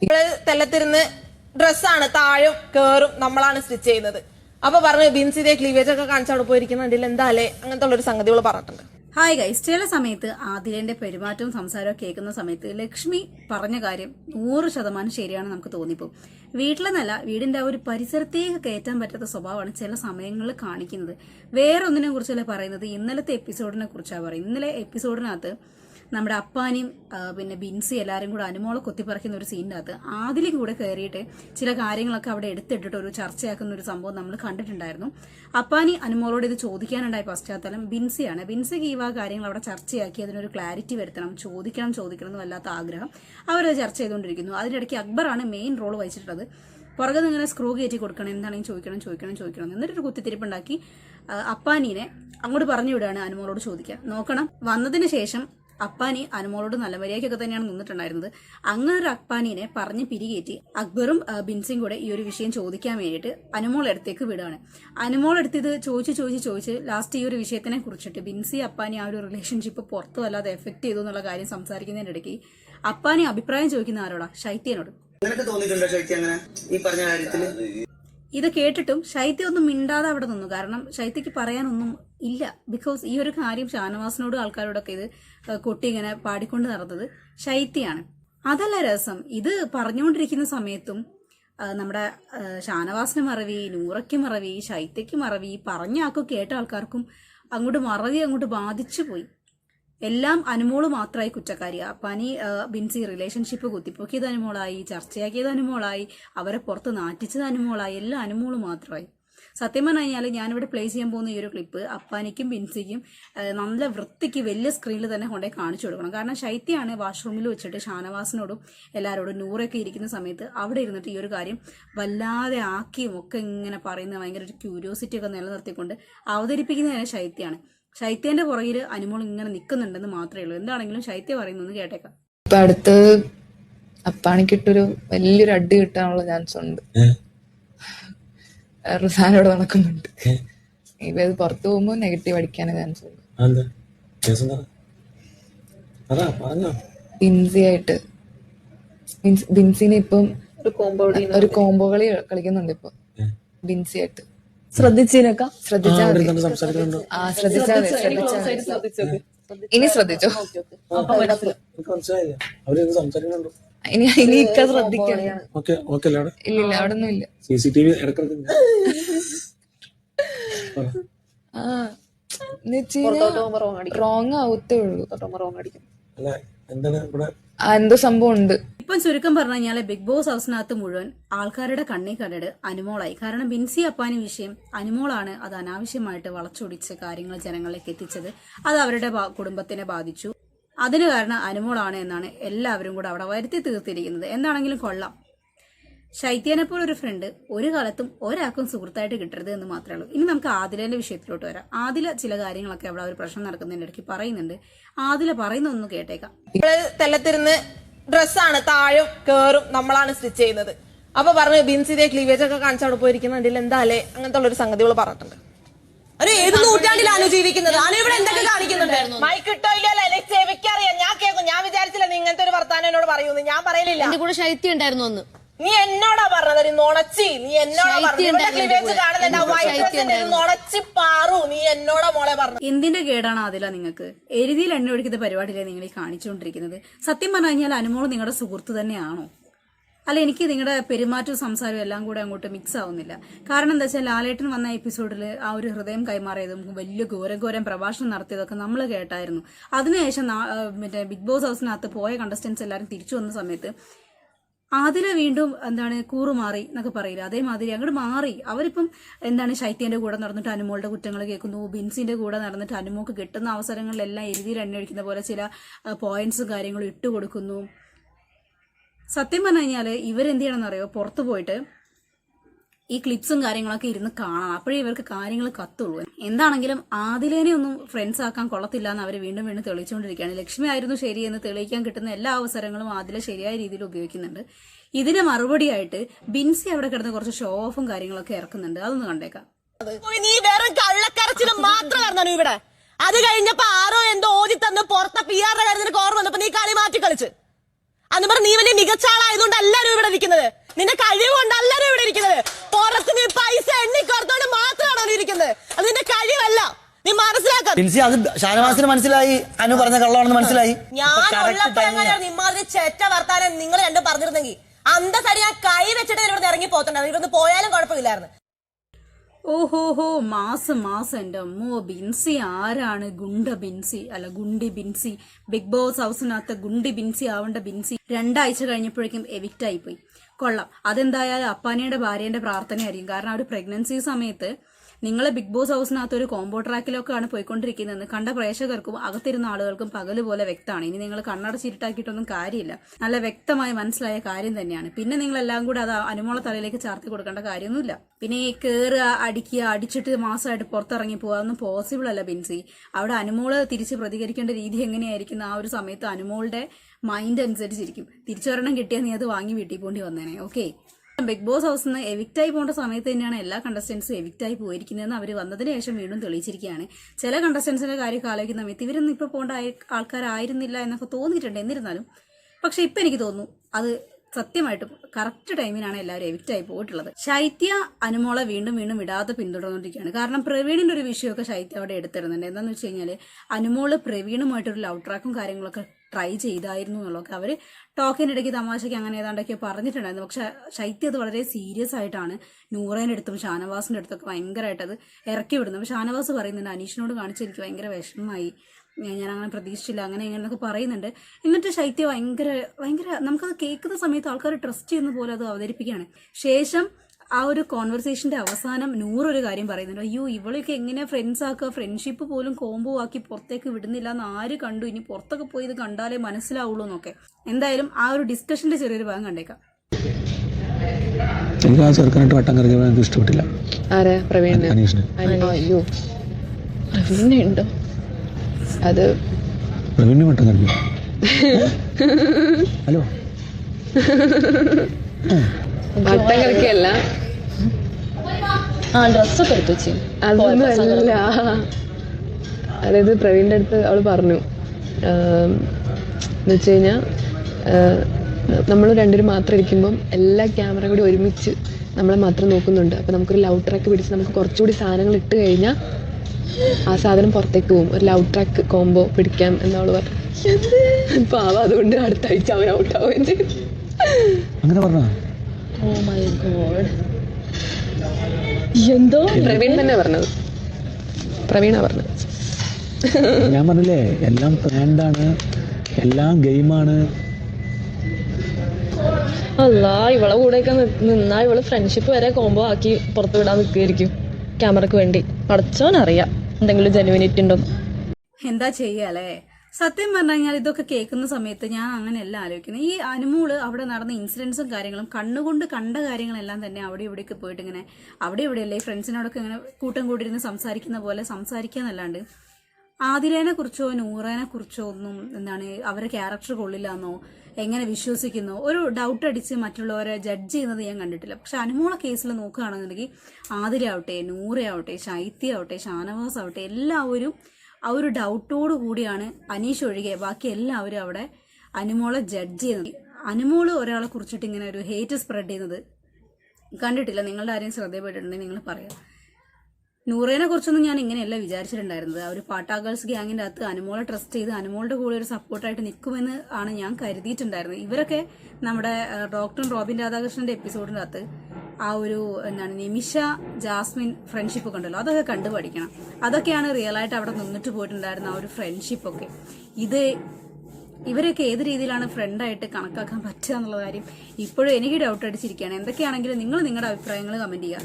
ഇവൾ തെല്ലത്തിരുന്ന് ഡ്രസ്സാണ് താഴും കേറും നമ്മളാണ് സ്റ്റിച്ച് ചെയ്യുന്നത്. അപ്പൊ പറഞ്ഞു ബിൻസ് ഇതേ ക്ലീവേജ് ഒക്കെ കാണിച്ച് എന്താ അല്ലേ? അങ്ങനത്തെ ഉള്ളൊരു സംഗതികൾ പറഞ്ഞിട്ടുണ്ട്. ഹായ് ഗൈസ് ചില സമയത്ത് ആദിലേന്റെ പെരുമാറ്റവും സംസാരവും കേൾക്കുന്ന സമയത്ത് ലക്ഷ്മി പറഞ്ഞ കാര്യം നൂറ് ശതമാനം ശരിയാണ് നമുക്ക് തോന്നിപ്പോകും വീട്ടിലെന്നല്ല വീടിന്റെ ആ ഒരു പരിസരത്തേക്ക് കയറ്റാൻ പറ്റാത്ത സ്വഭാവമാണ് ചില സമയങ്ങളിൽ കാണിക്കുന്നത്. വേറെ ഒന്നിനെ കുറിച്ചല്ല പറയുന്നത്? ഇന്നലത്തെ എപ്പിസോഡിനെ കുറിച്ചാണ് പറയുന്നത്. ഇന്നലെ എപ്പിസോഡിനകത്ത് നമ്മുടെ അപ്പാനിയും പിന്നെ ബിൻസി എല്ലാവരും കൂടെ അനുമോളെ കൊത്തിപ്പറിക്കുന്ന ഒരു സീനിനകത്ത് ആദിലും കൂടെ കയറിയിട്ട് ചില കാര്യങ്ങളൊക്കെ അവിടെ എടുത്തിട്ടിട്ട് ഒരു ചർച്ചയാക്കുന്ന ഒരു സംഭവം നമ്മൾ കണ്ടിട്ടുണ്ടായിരുന്നു. അപ്പാനി അനുമോളോട് ഇത് ചോദിക്കാനുണ്ടായ പശ്ചാത്തലം ബിൻസിയാണ്. ബിൻസിക്ക് ഈ കാര്യങ്ങൾ അവിടെ ചർച്ചയാക്കി അതിനൊരു ക്ലാരിറ്റി വരുത്തണം ചോദിക്കണം ചോദിക്കണം എന്ന് വല്ലാത്ത ആഗ്രഹം. അവരത് ചർച്ച ചെയ്തുകൊണ്ടിരിക്കുന്നു. അതിനിടയ്ക്ക് അക്ബറാണ് മെയിൻ റോൾ വഹിച്ചിട്ടുള്ളത്. പുറകെ നിങ്ങനെ സ്ക്രൂ കയറ്റി കൊടുക്കണം എന്താണെങ്കിൽ ചോദിക്കണം ചോദിക്കണം ചോദിക്കണം എന്നിട്ടൊരു കുത്തിത്തിരിപ്പുണ്ടാക്കി അപ്പാനീനെ അങ്ങോട്ട് പറഞ്ഞു വിടുകയാണ് അനുമോളോട് ചോദിക്കാൻ നോക്കണം. വന്നതിന് ശേഷം അപ്പാനി അനുമോളോട് നല്ല മര്യാദയ്ക്കൊക്കെ തന്നെയാണ് നിന്നിട്ടുണ്ടായിരുന്നത്. അങ്ങനെ ഒരു അപ്പാനിനെ പറഞ്ഞ് പിരികേറ്റി അക്ബറും ബിൻസും കൂടെ ഈ ഒരു വിഷയം ചോദിക്കാൻ വേണ്ടിയിട്ട് അനുമോൾ അടുത്തേക്ക് വിടുകയാണ്. അനുമോൾ അടുത്ത് ചോദിച്ച് ചോദിച്ച് ചോദിച്ച് ലാസ്റ്റ് ഈ ഒരു വിഷയത്തിനെ കുറിച്ചിട്ട് ബിൻസി അപ്പാനി ആ ഒരു റിലേഷൻഷിപ്പ് പുറത്തു വല്ലാതെ എഫക്ട് ചെയ്തു എന്നുള്ള കാര്യം സംസാരിക്കുന്നതിനിടയ്ക്ക് അപ്പാനി അഭിപ്രായം ചോദിക്കുന്ന ആരോടാ? ശൈത്യനോട്. അങ്ങനെ ഈ ഇത് കേട്ടിട്ടും ശൈത്യ ഒന്നും മിണ്ടാതെ അവിടെ നിന്നു. കാരണം ശൈത്യക്ക് പറയാനൊന്നും ഇല്ല. ബിക്കോസ് ഈ ഒരു കാര്യം ഷാനവാസിനോട് ആൾക്കാരോടൊക്കെ ഇത് കൊട്ടി ഇങ്ങനെ പാടിക്കൊണ്ട് നടന്നത് ശൈത്യയാണ്. അതല്ല രസം. ഇത് പറഞ്ഞുകൊണ്ടിരിക്കുന്ന സമയത്തും നമ്മുടെ ഷാനവാസിന് മറവി നൂറയ്ക്ക് മറവി ശൈത്യക്ക് മറവി പറഞ്ഞ ആൾക്കും കേട്ട ആൾക്കാർക്കും അങ്ങോട്ട് മറവി അങ്ങോട്ട് ബാധിച്ചു പോയി. എല്ലാം അനുമോൾ മാത്രമായി കുറ്റക്കാരിയാ പനി ബിൻസി റിലേഷൻഷിപ്പ് കുത്തിപ്പൊക്കിയത് അനുമോളായി ചർച്ചയാക്കിയത് അനുമോളായി അവരെ പുറത്ത് നാറ്റിച്ചത് അനുമോളായി എല്ലാം അനുമോൾ മാത്രമായി സത്യം പറഞ്ഞു കഴിഞ്ഞാൽ ഞാനിവിടെ പ്ലേ ചെയ്യാൻ പോകുന്ന ഈ ഒരു ക്ലിപ്പ് അപ്പാനിക്കും ബിൻസിക്കും നല്ല വൃത്തിക്ക് വലിയ സ്ക്രീനിൽ തന്നെ കൊണ്ടേ കാണിച്ചു കൊടുക്കണം. കാരണം ശൈത്യാണ് വാഷ്റൂമിൽ വെച്ചിട്ട് ഷാനവാസിനോടും എല്ലാവരോടും നൂറൊക്കെ ഇരിക്കുന്ന സമയത്ത് അവിടെ ഇരുന്നിട്ട് ഈ ഒരു കാര്യം വല്ലാതെ ആക്കിയും ഒക്കെ ഇങ്ങനെ പറയുന്ന ഭയങ്കര ഒരു ക്യൂരിയോസിറ്റി ഒക്കെ നിലനിർത്തിക്കൊണ്ട് അവതരിപ്പിക്കുന്നതിനെ ശൈത്യാണ് ശൈത്യന്റെ പുറകിൽ അനുമോൾ ഇങ്ങനെ നിൽക്കുന്നുണ്ടെന്ന് മാത്രമേ ഉള്ളൂ. എന്താണെങ്കിലും ശൈത്യ പറയുന്നൊന്ന് കേട്ടേക്കാം. ഇപ്പൊ അടുത്ത് അപ്പാണിക്കിട്ടൊരു വലിയൊരു അടി കിട്ടാനുള്ള ചാൻസ് ഉണ്ട്. റിസാനോട് നടക്കുന്നുണ്ട്. ഇപ്പൊ ഇത് പുറത്തു പോകുമ്പോ നെഗറ്റീവ് അടിക്കാനേ ചാൻസ് ഉണ്ട്. ബിൻസിയായിട്ട്. അതാ ബിൻസിനെ ഇപ്പം ഒരു കോംബോ കളി കളിക്കുന്നുണ്ട് ഇപ്പൊ. ബിൻസി ആയിട്ട് ശ്രദ്ധിച്ചാ മതി. ആ ശ്രദ്ധിച്ചാ മതി ശ്രദ്ധിച്ചാ മതി. ഇനി ശ്രദ്ധിച്ചോ? എനിക്ക് മനസ്സിലായില്ല? അവർ സംസാരിക്കുന്നുണ്ടോ? ഇനി ഇനി ഇക്ക ശ്രദ്ധിക്കണം ഓക്കെ ഓക്കെ അല്ലേ അവിടെ? ഇല്ല ഇല്ല അവിടെ ഒന്നും ഇല്ല സി സി ടി വി ഇടക്കിടക്ക് ആ എന്ന് വെച്ച് കഴിഞ്ഞാൽ റോങ് ആവത്തേ ഉള്ളൂ. റോങ് അടിക്കും. എന്തോ സംഭവം ഉണ്ട് ഇപ്പം ചുരുക്കം പറഞ്ഞു കഴിഞ്ഞാൽ ബിഗ് ബോസ് ഹൗസിനകത്ത് മുഴുവൻ ആൾക്കാരുടെ കണ്ണി കണ്ടത് അനുമോളായി. കാരണം ബിൻസി അപ്പാനി വിഷയം അനുമോളാണ് അത് അനാവശ്യമായിട്ട് വളച്ചൊടിച്ച് കാര്യങ്ങൾ ജനങ്ങളിലേക്ക് എത്തിച്ചത്. അത് അവരുടെ കുടുംബത്തിനെ ബാധിച്ചു. അതിന് കാരണം അനുമോളാണ് എന്നാണ് എല്ലാവരും കൂടെ അവിടെ വരുത്തി തീർത്തിരിക്കുന്നത്. എന്താണെങ്കിലും കൊള്ളാം. ശൈത്യനെ പോലെ ഒരു ഫ്രണ്ട് ഒരു കാലത്തും ഒരാൾക്കും സുഹൃത്തായിട്ട് കിട്ടരുത് എന്ന് മാത്രമേ ഉള്ളൂ. ഇനി നമുക്ക് ആദിലേന്റെ വിഷയത്തിലോട്ട് വരാം. ആദില ചില കാര്യങ്ങളൊക്കെ അവിടെ ഒരു പ്രശ്നം നടക്കുന്നതിന്റെ ഇടയ്ക്ക് പറയുന്നുണ്ട്. ആദില പറയുന്നൊന്ന് കേട്ടേക്കാം. ഇവൾ തെല്ലത്തിരുന്ന് ഡ്രസ്സാണ് താഴും കേറും നമ്മളാണ് സ്റ്റിച്ച് ചെയ്യുന്നത്. അപ്പൊ പറഞ്ഞു ബിൻസിന്റെ ക്ലീവേജ് ഒക്കെ കാണിച്ച് അവിടെ പോയിരിക്കുന്നുണ്ടില്ല എന്താ അല്ലേ? അങ്ങനത്തെ ഉള്ളൊരു സംഗതികൾ പറഞ്ഞിട്ടുണ്ട്. ഒരു ഏത് നൂറ്റാണ്ടിലാണ് ജീവിക്കുന്നത്? അനു ഇവിടെ എന്തൊക്കെ കാണിക്കുന്നുണ്ടായിരുന്നു മൈക്ക് കിട്ടോ ഇല്ലല്ലോ എനിക്ക് ചെവിക്കറിയാം ഞാൻ കേൾക്കും. ഞാൻ വിചാരിച്ചില്ല നീ ഇങ്ങനത്തെ ഒരു വർത്താനം എന്നോട് പറയൂന്ന് ഞാൻ പറയലില്ല. എന്റെ കൂടെ ശൈത്യം ഉണ്ടായിരുന്നു നീ എന്നോടാ പറഞ്ഞത്? ഒരു നുണച്ചി. നീ എന്നോടാ ക്ലീവേജ് വൈറ്റ് ഡ്രസ്സിന്റെ. നുണച്ചി പാറു. നീ എന്നോടാ മോളെ പറഞ്ഞു എന്തിന്റെ കേടാണ് അതില നിങ്ങൾക്ക്? എരുതിയിൽ എണ്ണ ഒഴിക്കുന്ന പരിപാടിയിലെ നിങ്ങൾ ഈ കാണിച്ചുകൊണ്ടിരിക്കുന്നത്? സത്യം പറഞ്ഞു കഴിഞ്ഞാൽ അനുമോൾ നിങ്ങളുടെ സുഹൃത്ത് തന്നെയാണോ? അല്ല എനിക്ക് നിങ്ങളുടെ പെരുമാറ്റവും സംസാരവും എല്ലാം കൂടെ അങ്ങോട്ട് മിക്സ് ആവുന്നില്ല. കാരണം എന്താ വെച്ചാൽ ലാലേട്ടൻ വന്ന എപ്പിസോഡിൽ ആ ഒരു ഹൃദയം കൈമാറിയതും വലിയ ഘോരം ഘോരം പ്രഭാഷണം നടത്തിയതൊക്കെ നമ്മൾ കേട്ടായിരുന്നു. അതിനുശേഷം പിന്നെ മറ്റേ ബിഗ് ബോസ് ഹൗസിനകത്ത് പോയ കണ്ടസ്റ്റൻസ് എല്ലാവരും തിരിച്ചു വന്ന സമയത്ത് ആദില വീണ്ടും എന്താണ് കൂറുമാറി എന്നൊക്കെ പറയില്ല? അതേമാതിരി അങ്ങോട്ട് മാറി. അവരിപ്പം എന്താണ് ശൈത്യന്റെ കൂടെ നടന്നിട്ട് അനുമോളുടെ കുറ്റങ്ങൾ കേൾക്കുന്നു. ബിൻസിന്റെ കൂടെ നടന്നിട്ട് അനുമോക്ക് കിട്ടുന്ന അവസരങ്ങളിലെല്ലാം എഴുതി എണ്ണയൊഴിക്കുന്ന പോലെ ചില പോയിന്റ്സും കാര്യങ്ങളും ഇട്ട് കൊടുക്കുന്നു സത്യം പറഞ്ഞു കഴിഞ്ഞാൽ ഇവരെന്ത് ചെയ്യണമെന്നറിയോ? പുറത്തു പോയിട്ട് ഈ ക്ലിപ്സും കാര്യങ്ങളൊക്കെ ഇരുന്ന് കാണണം. അപ്പോഴേ ഇവർക്ക് കാര്യങ്ങൾ കത്തുള്ളൂ. എന്താണെങ്കിലും ആദിലേനെ ഒന്നും ഫ്രണ്ട്സ് ആക്കാൻ കൊള്ളത്തില്ല എന്ന് അവർ വീണ്ടും വീണ്ടും തെളിയിച്ചുകൊണ്ടിരിക്കുകയാണ്. ലക്ഷ്മി ആയിരുന്നു ശരിയെന്ന് തെളിയിക്കാൻ കിട്ടുന്ന എല്ലാ അവസരങ്ങളും ആദില ശരിയായ രീതിയിൽ ഉപയോഗിക്കുന്നുണ്ട്. ഇതിന് മറുപടിയായിട്ട് ബിൻസി അവിടെ കിടന്ന് കുറച്ച് ഷോ ഓഫും കാര്യങ്ങളൊക്കെ ഇറക്കുന്നുണ്ട്. അതൊന്ന് കണ്ടേക്കാം. നീ വെറും കള്ളക്കരച്ചിലും മാത്രമായിരുന്നു ഇവിടെ. അത് കഴിഞ്ഞപ്പോ ആരോ എന്തോ ഓതി തന്ന് പുറത്തെ പി ആറിന്റെ കാര്യത്തിന് കോർ വന്നപ്പോ നീ കളി മാറ്റി കളിച്ച് അന്ന് പറഞ്ഞ നീ വലിയ മികച്ച ആളായതുകൊണ്ട് എല്ലാരും ഇവിടെ നിൽക്കുന്നത്. നിന്റെ കഴിവ് കൊണ്ട് എല്ലാരും ഇവിടെ ഇരിക്കുന്നത് പുറത്ത് നീ പൈസ എണ്ണിക്കോർത്തോണ്ട് മാത്രമാണോ നീ ഇരിക്കുന്നത് അത് നിന്റെ കഴിവല്ല നീ ബിൻസി അത് ഷാനവാസിന് മനസ്സിലായി അനു പറഞ്ഞ കള്ളാണെന്ന് മനസ്സിലായി. ഞാൻ ചെറ്റ വർത്താനം നിങ്ങൾ രണ്ടും പറഞ്ഞിരുന്നെങ്കിൽ അന്തസരി ഞാൻ കൈ വെച്ചിട്ട് ഇവിടെ ഇറങ്ങി പോത്തുണ്ടായിരുന്നു ഇവിടുന്ന് പോയാലും കുഴപ്പമില്ലായിരുന്നു. ഓഹോഹോ മാസ് മാസ് എന്റെ അമ്മോ ബിൻസി ആരാണ്? ഗുണ്ട ബിൻസി അല്ല ഗുണ്ടി ബിൻസി ബിഗ് ബോസ് ഹൗസിനകത്ത് ഗുണ്ടി ബിൻസി ആവേണ്ട ബിൻസി രണ്ടാഴ്ച കഴിഞ്ഞപ്പോഴേക്കും എവിക്റ്റ് ആയിപ്പോയി. കൊള്ളാം. അതെന്തായാലും അപ്പാനയുടെ ഭാര്യയുടെ പ്രാർത്ഥനയായിരിക്കും. കാരണം ആ ഒരു പ്രഗ്നൻസി സമയത്ത് നിങ്ങൾ ബിഗ് ബോസ് ഹൗസിനകത്ത് ഒരു കോമ്പോ ട്രാക്കിലൊക്കെയാണ് പോയിക്കൊണ്ടിരിക്കുന്നതെന്ന് കണ്ട പ്രേക്ഷകർക്കും അകത്തിരുന്ന ആളുകൾക്കും പകൽ പോലെ വ്യക്തമാണ്. ഇനി നിങ്ങൾ കണ്ണടച്ചിരിട്ടാക്കിയിട്ടൊന്നും കാര്യമില്ല. നല്ല വ്യക്തമായി മനസ്സിലായ കാര്യം തന്നെയാണ്. പിന്നെ നിങ്ങൾ എല്ലാം കൂടെ അത് അനുമോള തലയിലേക്ക് ചാർത്തി കൊടുക്കേണ്ട കാര്യമൊന്നുമില്ല. പിന്നെ ഈ കയറുക അടിക്കുക അടിച്ചിട്ട് മാസമായിട്ട് പുറത്തിറങ്ങി പോകുക അതൊന്നും പോസിബിൾ അല്ല ബിൻസി. അവിടെ അനുമോൾ തിരിച്ച് പ്രതികരിക്കേണ്ട രീതി എങ്ങനെയായിരിക്കും ആ ഒരു സമയത്ത് അനുമോളുടെ മൈൻഡ് അനുസരിച്ചിരിക്കും. തിരിച്ചൊരെണ്ണം കിട്ടിയാൽ നീ അത് വാങ്ങി വീട്ടിൽ പോണ്ടി വന്നേനെ ഓക്കെ ബിഗ് ബോസ് ഹൗസിൽ നിന്ന് എവിക്റ്റ് ആയി പോകേണ്ട സമയത്ത് തന്നെയാണ് എല്ലാ കണ്ടസ്റ്റൻസും എവിക്റ്റ് ആയി പോയിരിക്കുന്നതെന്ന് അവർ വന്നതിന് ശേഷം വീണ്ടും തെളിയിച്ചിരിക്കുകയാണ്. ചില കണ്ടസ്റ്റൻസിന്റെ കാര്യം ആലോചിക്കുന്ന സമയത്ത് ഇവരൊന്നും ഇപ്പോൾ പോകേണ്ട ആൾക്കാരായിരുന്നില്ല എന്നൊക്കെ തോന്നിയിട്ടുണ്ട് എന്നിരുന്നാലും. പക്ഷെ ഇപ്പൊ എനിക്ക് തോന്നുന്നു അത് സത്യമായിട്ടും കറക്റ്റ് ടൈമിനാണ് എല്ലാവരും എവിക്റ്റ് ആയി പോയിട്ടുള്ളത്. ശൈത്യ അനുമോളെ വീണ്ടും വീണ്ടും വിടാതെ പിന്തുടർന്നുകൊണ്ടിരിക്കുകയാണ് കാരണം പ്രവീണിന്റെ ഒരു വിഷയമൊക്കെ ശൈത്യ അവിടെ എടുത്തിരുന്നുണ്ട്. എന്താന്ന് വെച്ച് കഴിഞ്ഞാൽ അനുമോൾ പ്രവീണുമായിട്ടൊരു ലവ് ട്രാക്കും കാര്യങ്ങളൊക്കെ ട്രൈ ചെയ്തായിരുന്നു എന്നുള്ളതൊക്കെ അവർ ടോക്കിനിടയ്ക്ക് തമാശയ്ക്ക് അങ്ങനെ ഏതാണ്ടൊക്കെ പറഞ്ഞിട്ടുണ്ടായിരുന്നു. പക്ഷെ ശൈത്യ അത് വളരെ സീരിയസ് ആയിട്ടാണ് നൂറേന്റെ അടുത്തും ഷാനവാസിന്റെ അടുത്തൊക്കെ ഭയങ്കരമായിട്ട് അത് ഇറക്കി വിടുന്നത്. ഷാനവാസ് പറയുന്നുണ്ട് അനീഷിനോട് കാണിച്ച് എനിക്ക് ഭയങ്കര വിഷമമായി. ഞാൻ ഞാൻ അങ്ങനെ പ്രതീക്ഷിച്ചില്ല അങ്ങനെ ഇങ്ങനെയൊക്കെ പറയുന്നുണ്ട്. എന്നിട്ട് ശൈത്യ ഭയങ്കര ഭയങ്കര നമുക്കത് കേൾക്കുന്ന സമയത്ത് ആൾക്കാർ ട്രസ്റ്റ് ചെയ്യുന്ന പോലെ അത് അവതരിപ്പിക്കുകയാണ്. ശേഷം ആ ഒരു കോൺവെർസേഷന്റെ അവസാനം നൂറൊരു കാര്യം പറയുന്നുണ്ട്. അയ്യോ ഇവളൊക്കെ എങ്ങനെ ഫ്രണ്ട്സ് ആക്കുക? ഫ്രണ്ട്ഷിപ്പ് പോലും കോംബോ ആക്കി പുറത്തേക്ക് വിടുന്നില്ല. എന്ന് ആര് കണ്ടു? ഇനി പുറത്തൊക്കെ പോയി ഇത് കണ്ടാലേ മനസ്സിലാവുള്ളൂ എന്നൊക്കെ. എന്തായാലും ആ ഒരു ഡിസ്കഷന്റെ ചെറിയൊരു ഭാഗം കണ്ടേക്കാം. എനിക്ക് ആ ചെറുക്കാനായിട്ട് വട്ടം കറങ്ങിയപ്പോൾ എനിക്ക് ഇഷ്ടപ്പെട്ടില്ല. ആരാ? പ്രവീണ് അനീഷിന്. അയ്യോ. പ്രവീണ ഉണ്ടോ അത് വീണ്ടും വട്ടം കറങ്ങി ഹലോ? വട്ടം കളിക്കല്ല. ആ ഡ്രസ്സൊക്കെ എടുത്തു വെച്ച്. അതൊന്നും അല്ല. അതായത് പ്രവീണിന്റെ അടുത്ത് അവൾ പറഞ്ഞു. എന്ന് വെച്ച് കഴിഞ്ഞാൽ നമ്മൾ രണ്ടുപേരും മാത്രം ഇരിക്കുമ്പം എല്ലാ ക്യാമറ കൂടി ഒരുമിച്ച് നമ്മളെ മാത്രം നോക്കുന്നുണ്ട്. അപ്പം നമുക്കൊരു ലൗ ട്രാക്ക് പിടിച്ച് നമുക്ക് കുറച്ചുകൂടി സാധനങ്ങൾ ഇട്ട് കഴിഞ്ഞാൽ ആ സാധനം പുറത്തേക്ക് പോകും. ഒരു ലവ് ട്രാക്ക് കോംബോ പിടിക്കാം എന്നവൾ പറഞ്ഞു. പാവ അതുകൊണ്ട് അടുത്ത ആഴ്ച അവൻ ഔട്ട് ആവുകയും അങ്ങനെ പറഞ്ഞാ? ഓ മൈ ഗോഡ് എന്തോ? പ്രവീൺ തന്നെ പറഞ്ഞത്. പ്രവീണ പറഞ്ഞത്. ഞാൻ പറഞ്ഞില്ലേ എല്ലാം പ്ലാൻഡാണ് എല്ലാം ഗെയിമാണ് അല്ല ഇവളെ കൂടെയൊക്കെ നിന്നാ ഇവൾ ഫ്രണ്ട്ഷിപ്പ് വരെ കോംബോ ആക്കി പുറത്തു വിടാൻ നിൽക്കുകയായിരിക്കും ക്യാമറക്ക് വേണ്ടി. പഠിച്ചോനറിയാം. എന്തെങ്കിലും ജെനുവിനിറ്റി ഉണ്ടോ? എന്താ ചെയ്യാലേ സത്യം പറഞ്ഞു കഴിഞ്ഞാൽ ഇതൊക്കെ കേൾക്കുന്ന സമയത്ത് ഞാൻ അങ്ങനെയല്ല ആലോചിക്കുന്നത് ഈ അനുമോൾ അവിടെ നടന്ന ഇൻസിഡൻസും കാര്യങ്ങളും കണ്ണുകൊണ്ട് കണ്ട കാര്യങ്ങളെല്ലാം തന്നെ അവിടെ ഇവിടെയൊക്കെ പോയിട്ട് ഇങ്ങനെ അവിടെ ഇവിടെയല്ലേ ഫ്രണ്ട്സിനോടൊക്കെ ഇങ്ങനെ കൂട്ടം കൂടിയിരുന്ന് സംസാരിക്കുന്ന പോലെ സംസാരിക്കാന്നല്ലാണ്ട് ആതിരേനെ കുറിച്ചോ നൂറേനെ കുറിച്ചോ ഒന്നും എന്താണ് അവരെ ക്യാരക്ടർ കൊള്ളില്ല എന്നോ എങ്ങനെ വിശ്വസിക്കുന്നു? ഒരു ഡൗട്ട് അടിച്ച് മറ്റുള്ളവരെ ജഡ്ജ് ചെയ്യുന്നത് ഞാൻ കണ്ടിട്ടില്ല. പക്ഷെ അനുമോള കേസിൽ നോക്കുകയാണെന്നുണ്ടെങ്കിൽ ആതിരയാവട്ടെ നൂറയാവട്ടെ ശൈത്യാവട്ടെ ഷാനവാസ് ആവട്ടെ എല്ലാവരും ആ ഒരു ഡൗട്ടോട് കൂടിയാണ് അനീഷ് ഒഴികെ ബാക്കി എല്ലാവരും അവിടെ അനുമോളെ ജഡ്ജ് ചെയ്യുന്നത്. അനുമോൾ ഒരാളെ കുറിച്ചിട്ട് ഇങ്ങനെ ഒരു ഹേറ്റ് സ്പ്രെഡ് ചെയ്യുന്നത് കണ്ടിട്ടില്ല. നിങ്ങളുടെ ആരെയും ശ്രദ്ധയപ്പെട്ടിട്ടുണ്ടെങ്കിൽ നിങ്ങൾ പറയാം. നൂറേനെ കുറിച്ചൊന്നും ഞാൻ ഇങ്ങനെയല്ല വിചാരിച്ചിട്ടുണ്ടായിരുന്നത്. ആ ഒരു പാട്ടാ ഗേൾസ് ഗ്യാങ്ങിന്റെ അകത്ത് അനുമോളെ ട്രസ്റ്റ് ചെയ്ത് അനുമോളുടെ കൂടെ ഒരു സപ്പോർട്ടായിട്ട് നിൽക്കുമെന്ന് ആണ് ഞാൻ കരുതിയിട്ടുണ്ടായിരുന്നത്. ഇവരൊക്കെ നമ്മുടെ ഡോക്ടർ റോബിൻ രാധാകൃഷ്ണന്റെ എപ്പിസോഡിന്റെ അകത്ത് ആ ഒരു എന്താണ് നിമിഷ ജാസ്മിൻ ഫ്രണ്ട്ഷിപ്പ് ഒക്കെ ഉണ്ടല്ലോ അതൊക്കെ കണ്ടു പഠിക്കണം. അതൊക്കെയാണ് റിയൽ ആയിട്ട് അവിടെ നിന്നിട്ട് പോയിട്ടുണ്ടായിരുന്ന ആ ഒരു ഫ്രണ്ട്ഷിപ്പ് ഒക്കെ. ഇത് ഇവരൊക്കെ ഏത് രീതിയിലാണ് ഫ്രണ്ടായിട്ട് കണക്കാക്കാൻ പറ്റുക എന്നുള്ള കാര്യം ഇപ്പോഴും എനിക്ക് ഡൗട്ട് അടിച്ചിരിക്കുകയാണ്. എന്തൊക്കെയാണെങ്കിലും നിങ്ങൾ നിങ്ങളുടെ അഭിപ്രായങ്ങൾ കമന്റ് ചെയ്യുക.